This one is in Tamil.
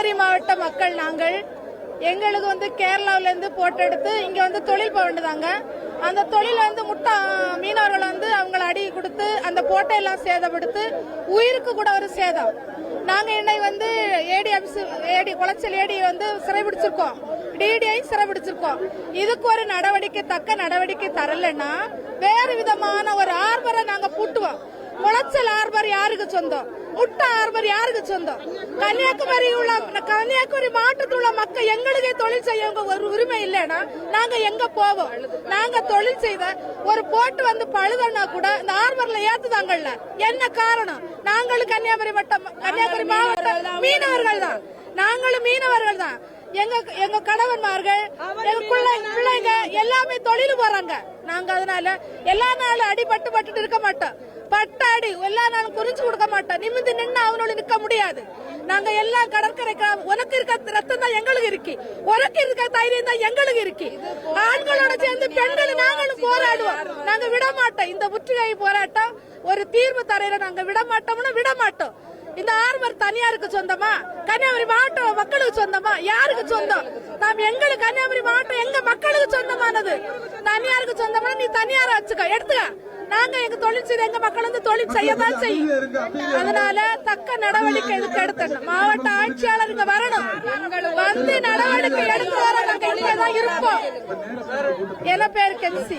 கன்னியாகுமரி மாவட்ட மக்கள் நாங்கள் எங்களுக்கு வந்து கேரளாவிலேருந்து இருந்து எடுத்து இங்கே வந்து தொழில் போக அந்த தொழில் வந்து முட்டா மீனவர்கள் வந்து அவங்களை அடி கொடுத்து அந்த போட்டையெல்லாம் சேதப்படுத்து உயிருக்கு கூட ஒரு சேதம். நாங்கள் என்னை வந்து ஏடி ஆஃபீஸ் ஏடி குளச்சல் ஏடி வந்து சிறைபிடிச்சிருக்கோம். டிடிஐ சிறைபிடிச்சிருக்கோம். இதுக்கு ஒரு நடவடிக்கை தக்க நடவடிக்கை தரலன்னா வேறு விதமான ஒரு ஆர்வரை நாங்கள் பூட்டுவோம். குளச்சல் ஆர்பர் யாருக்கு சொந்தம்? முட்டை ஆர்பர் யாருக்கு சொந்தம்? கன்னியாகுமரி உள்ள கன்னியாகுமரி மாவட்டத்தில் உள்ள மக்கள் எங்களுக்கே தொழில் செய்ய ஒரு உரிமை இல்லைன்னா நாங்க எங்க போவோம்? நாங்க தொழில் செய்த ஒரு போட்டு வந்து பழுதன்னா கூட இந்த ஆர்பர்ல ஏத்துதாங்கல்ல? என்ன காரணம்? நாங்களும் கன்னியாகுமரி வட்டம் கன்னியாகுமரி மாவட்டம் மீனவர்கள் தான் நாங்களும் மீனவர்கள் தான் எங்க எங்க கணவன்மார்கள் எங்க பிள்ளை பிள்ளைங்க எல்லாமே தொழில் போறாங்க. நாங்க அதனால எல்லா நாளும் அடிபட்டு பட்டுட்டு இருக்க மாட்டோம். பட்டாடி எல்லா நாளும் குறிஞ்சு கொடுக்க மாட்டோம். நிமிந்து நின்று அவனோட நிக்க முடியாது. நாங்க எல்லா கடற்கரை உனக்கு இருக்க ரத்தம் தான் எங்களுக்கு இருக்கு. உனக்கு இருக்க தைரியம் தான் எங்களுக்கு இருக்கு. ஆண்களோட சேர்ந்து பெண்கள் நாங்களும் போராடுவோம். நாங்க விட மாட்டோம் இந்த முற்றுகை போராட்டம் ஒரு தீர்வு தரையில நாங்க விட மாட்டோம்னா விட மாட்டோம் இந்த ஆர்வர் தனியாருக்கு சொந்தமா? கன்னியாகுமரி மாவட்டம் மக்களுக்கு சொந்தமா? யாருக்கு சொந்தம்? நாம் எங்களுக்கு கன்னியாகுமரி மாவட்டம் எங்க மக்களுக்கு சொந்தமானது? தனியாருக்கு சொந்தமா நீ தனியார வச்சுக்க. எடுத்துக்க. நாங்க எங்க தொழில் செய்து எங்க மக்கள் வந்து தொழில் செய்யதான் செய்யும். அதனால தக்க நடவடிக்கை இதுக்கு எடுத்தணும் மாவட்ட ஆட்சியாளர் இங்க வரணும். வந்து நடவடிக்கை எடுத்து வர நாங்க இங்கே தான் இருப்போம் என பேர் கென்சி